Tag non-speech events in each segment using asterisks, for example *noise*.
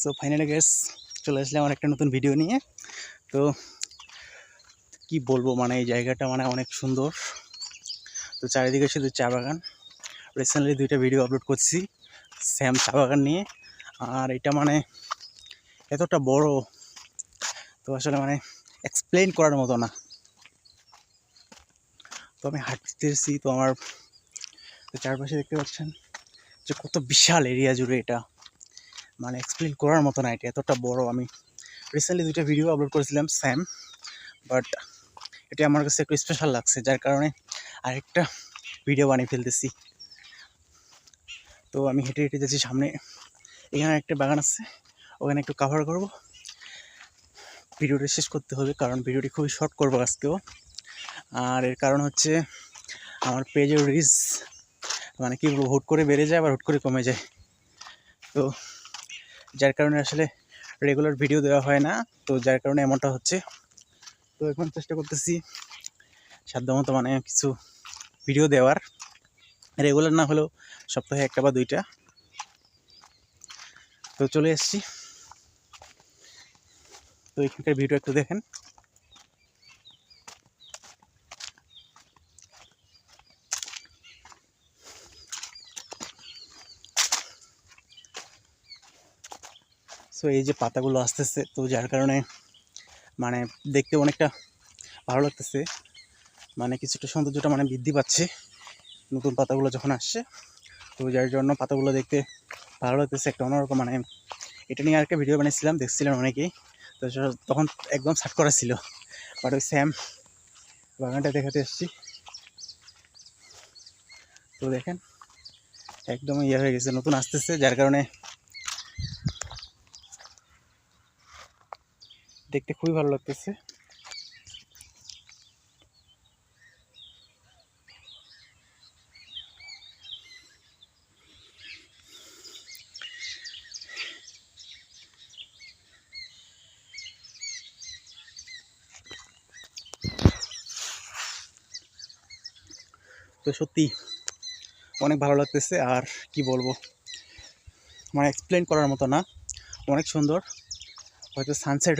So finally gas চলে আসলে আমার একটা নতুন ভিডিও নিয়ে। তো, কি বলব মানে এই জায়গাটা মানে অনেক সুন্দর। তো, চারিদিকে শুধু চা বাগান। রিসেন্টলি দুইটা ভিডিও আপলোড করছি স্যাম চা বাগান নিয়ে। আর এটা মানে এতটা বড়, তো আসলে মানে এক্সপ্লেন করার মতো না। তো আমি হাঁটতেছি, তো আমার চারপাশে দেখতে পাচ্ছেন যে কত বিশাল এরিয়া জুড়ে এটা। মানে এক্সপ্লেন করার মতো না, এটা এতটা বড়। আমি রিসেন্টলি দুইটা ভিডিও আপলোড করেছিলাম স্যাম বাট এটা আমার কাছে একটু স্পেশাল লাগছে, যার কারণে আরেকটা ভিডিও বানিয়ে ফেলতেছি। তো আমি হেঁটে হেঁটে যাচ্ছি সামনে, এখানে একটা বাগান আছে, ওখানে একটু কাভার করব। ভিডিওটা শেষ করতে হবে, কারণ ভিডিওটি খুবই শর্ট করব আজকেও। আর এর কারণ হচ্ছে, আমার পেজের রিচ মানে কি বলব, হুট করে বেড়ে যায়, আবার হুট করে কমে যায়। তো যার কারণে আসলে রেগুলার ভিডিও দেওয়া হয় না। তো যার কারণে এমনটা হচ্ছে। তো এখন চেষ্টা করতেছি সাধ্যমতো মানে কিছু ভিডিও দেওয়ার। রেগুলার না হলেও সপ্তাহে একটা বা দুইটা। তো চলে এসছি। তো এখানকার ভিডিও একটু দেখেন। সো এই যে পাতাগুলো আসতেছে, তো যার কারণে মানে দেখতে অনেকটা ভালো লাগতেছে। মানে কিছুটা সৌন্দর্যটা মানে বৃদ্ধি পাচ্ছে নতুন পাতাগুলো যখন আসছে। তো যার জন্য পাতাগুলো দেখতে ভালো লাগতেছে, একটা অন্যরকম মানে এটা নিয়ে আরেকটা ভিডিও বানিয়েছিলাম, দেখছিলেন অনেকেই। তো তখন একদম সাট করা ছিল। বাট ওই স্যাম বাগানটা দেখাতে এসেছি। তো দেখেন, একদম ইয়ে হয়ে গেছে, নতুন আসতেছে, যার কারণে দেখতে খুবই ভালো লাগতেছে। তো সত্যি অনেক ভালো লাগতেছে, আর কি বলব? মানে এক্সপ্লেন করার মতো না। অনেক সুন্দর। হয়তো সানসেট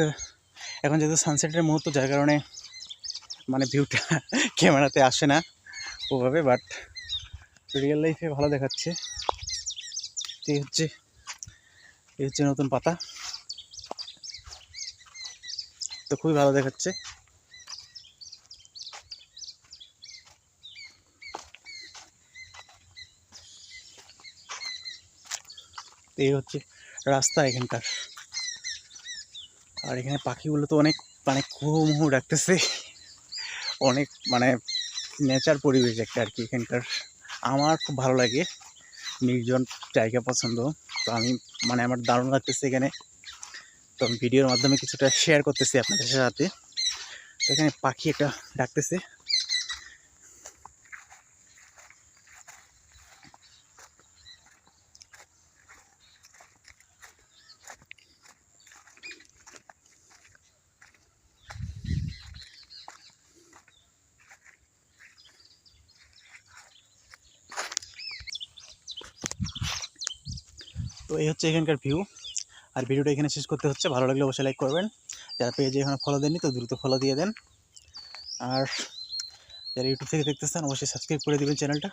এখন যেহেতু সানসেটের মুহূর্ত, যার কারণে মানে ভিউটা *laughs* ক্যামেরাতে আসে না ওভাবে বাট রিয়েল লাইফে ভালো দেখাচ্ছে। এই হচ্ছে এই হচ্ছে নতুন পাতা। তো খুবই ভালো দেখাচ্ছে। এই হচ্ছে রাস্তা এখানকার। আর এখানে পাখিগুলো তো অনেক মানে কুহুমুহু ডাকতেছে। অনেক মানে নেচার পরিবেশ একটা আর কি এখানকার। আমার খুব ভালো লাগে। নির্জন জায়গা পছন্দ। তো আমি মানে আমার দারুণ লাগতেছে এখানে। তো আমি ভিডিওর মাধ্যমে কিছুটা শেয়ার করতেছি আপনাদের সাথে। তো এখানে পাখি একটা ডাকতেছে। তো এই হচ্ছে এখানকার ভিউ আর ভিডিওটা এখানে শেষ করতে হচ্ছে। ভালো লাগলে অবশ্যই লাইক করবেন। যারা পেজে এখানে ফলো দেননি, তো দ্রুত ফলো দিয়ে দেন। আর যারা ইউটিউব থেকে দেখতেছেন, অবশ্যই সাবস্ক্রাইব করে দেবেন চ্যানেলটা